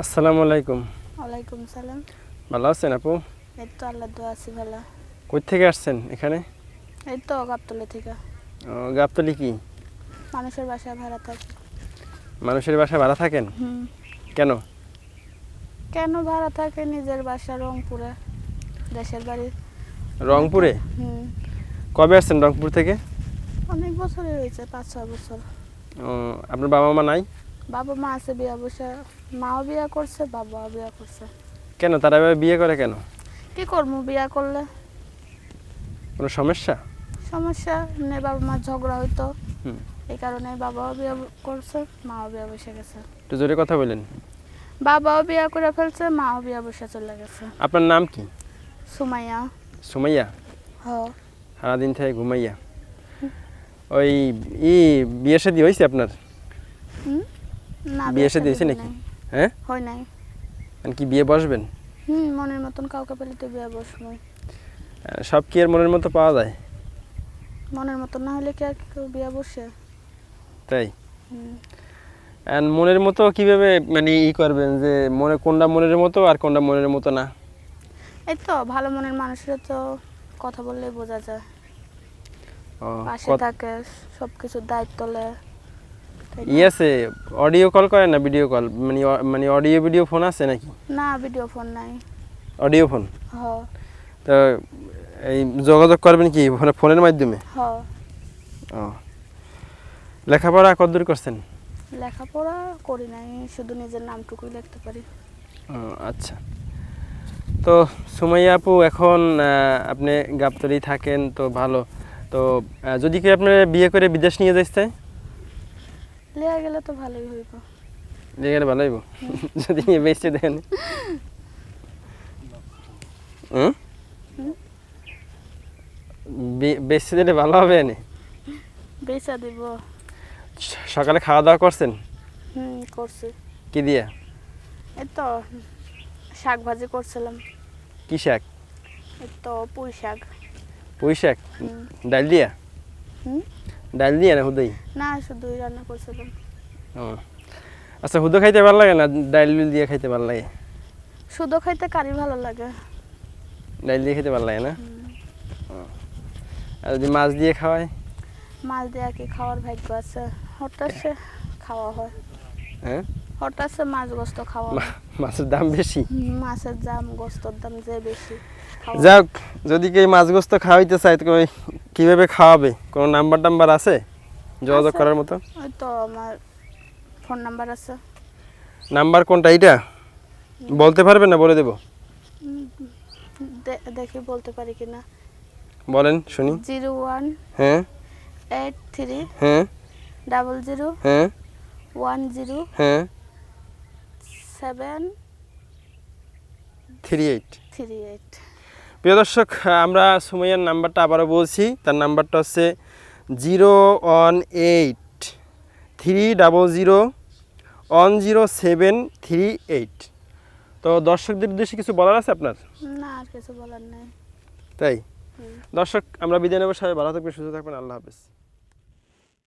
আসসালামু আলাইকুম। ওয়ালাইকুম সালাম। ভালো আছেন আপু? এই তো আল্লাহ দোয়া আছি ভালো। কই থেকে আসছেন এখানে? এই তো গাবতলা থেকে। ও, গাবতলি কি? মানুষের বাসায় ভাড়া থাকি। মানুষের বাসা ভাড়া থাকেন? কেন? কেন ভাড়া থাকে নিজের বাসা রংপুরে দেশের বাড়ি। রংপুরে? হুম। কবে আসছেন রংপুর থেকে? অনেক বছরই হয়েছে পাঁচ ছয় বছর। ও, আপনার বাবা মা নাই? বাবা মা আছে বিয়া বসে। মাও বিয়া করছে বাবাও বিয়া করছে। কেন? তারা এভাবে বিয়ে করে কেন? কি করব বিয়া করলে? কোনো সমস্যা? সমস্যা এমনি বাবা মার ঝগড়া হইতো। হুম। এই কারণে বাবাও বিয়া করছে মাও বিয়া বসে গেছে। একটু জোরে কথা বলেন। বাবাও বিয়া করে ফেলছে মাও বিয়া বসে চলে গেছে। আপনার নাম কি? সুমাইয়া। সুমাইয়া? হ। সারাদিন থেকে ঘুমাইয়া। ওই ই বিয়ে শাদী হয়েছে আপনার? হুম? বিয়ে হয়েছে হয় নাকি? হ্যাঁ? হয় নাই। মানে কি বিয়ে বসবেন? হুম মনের মতন কাউকে পেলে তো বিয়ে বসবো সব কি এর মনের মতো পাওয়া যায়? মনের মতন না হলে কি আর কেউ বিয়ে বসে? তাই? মনের মতো কীভাবে মানে ই করবেন যে মনে কোনটা মনের মতো আর কোনটা মনের মতো না? এই তো ভালো মনের মানুষের তো কথা বললেই বোঝা যায়। ও, পাশে থাকে সব কিছুর দায়িত্ব নেয় তাই না? ই আছে অডিও কল করেন না ভিডিও কল মানে মানে অডিও ভিডিও ফোন আছে নাকি? না ভিডিও ফোন নাই। অডিও ফোন হ। তো এই যোগাযোগ করবেন কি ফোনে ফোনের মাধ্যমে? হ। ও। লেখাপড়া কতদূর করছেন? লেখাপড়া করি নাই শুধু নিজের নামটুকুই লিখতে পারি। ও, আচ্ছা। তো সুমাইয়া আপু এখন আপনি গাবতলি থাকেন তো ভালো। তো যদি কি আপনার বিয়ে করে বিদেশ নিয়ে যাইতে লেয়া গেলে তো ভালোই হইব। নিয়ে গেলে ভালো হইব? যদি বেঁচে দেন হুম হুম? বে- বেচতে দিলে ভালো হবে না বেচা দিব। সকালে খাওয়া দাওয়া করছেন? হুম করছি। কি দিয়া? এই তো শাক ভাজি করছিলাম। কি শাক? এই তো পুঁই শাক। পুঁই শাক? ডাল দিয়া? হুম। ডাল দিয়া না হুদই? না শুধুই রান্না করছিলাম আচ্ছা হুদো খাইতে ভালো লাগে না ডাল দিয়ে খাইতে ভালো লাগে? শুধু খাইতে কারি ভালো লাগে। ডাল দিয়ে খেতে ভালো লাগে না। আর যদি মাছ দিয়ে খাওয়ায়? মাছ দেওয়া কি খাওয়ার ভাগ্য আছে? হঠাৎ সে খাওয়া হয়। হ্যাঁ? হঠাৎ সে মাছ গোস্ত খাওয়া মাছের দাম বেশি? মাছের দাম গোস্তর দাম যে বেশি যাক যদি কেউ মাছ গোস্ত খাওয়াইতে চায় তো কীভাবে খাওয়াবে? কোনো নাম্বার টাম্বার আছে? যোগাযোগ করার মতো? তো আমার ফোন নাম্বার আছে। নাম্বার কোনটা? এইটা? বলতে পারবেন না? বলে দেবো। দেখি বলতে পারি কিনা বলেন শুনি। জিরো ওয়ান হ্যাঁ। এইট থ্রি হ্যাঁ। ডাবল জিরো হ্যাঁ। ওয়ান জিরো হ্যাঁ। Seven three eight. Three eight. প্রিয় দর্শক আমরা সুমাইয়ার নাম্বারটা আবারও বলছি। তার নাম্বারটা হচ্ছে zero one eight three double zero one zero seven three eight. তো দর্শকদের উদ্দেশ্যে কিছু বলার আছে আপনার? না আর কিছু বলার নেই। তাই? দর্শক আমরা বিদায় নেব। সবাই ভালো থাকবেন সুস্থ থাকবেন। আল্লাহ হাফেজ।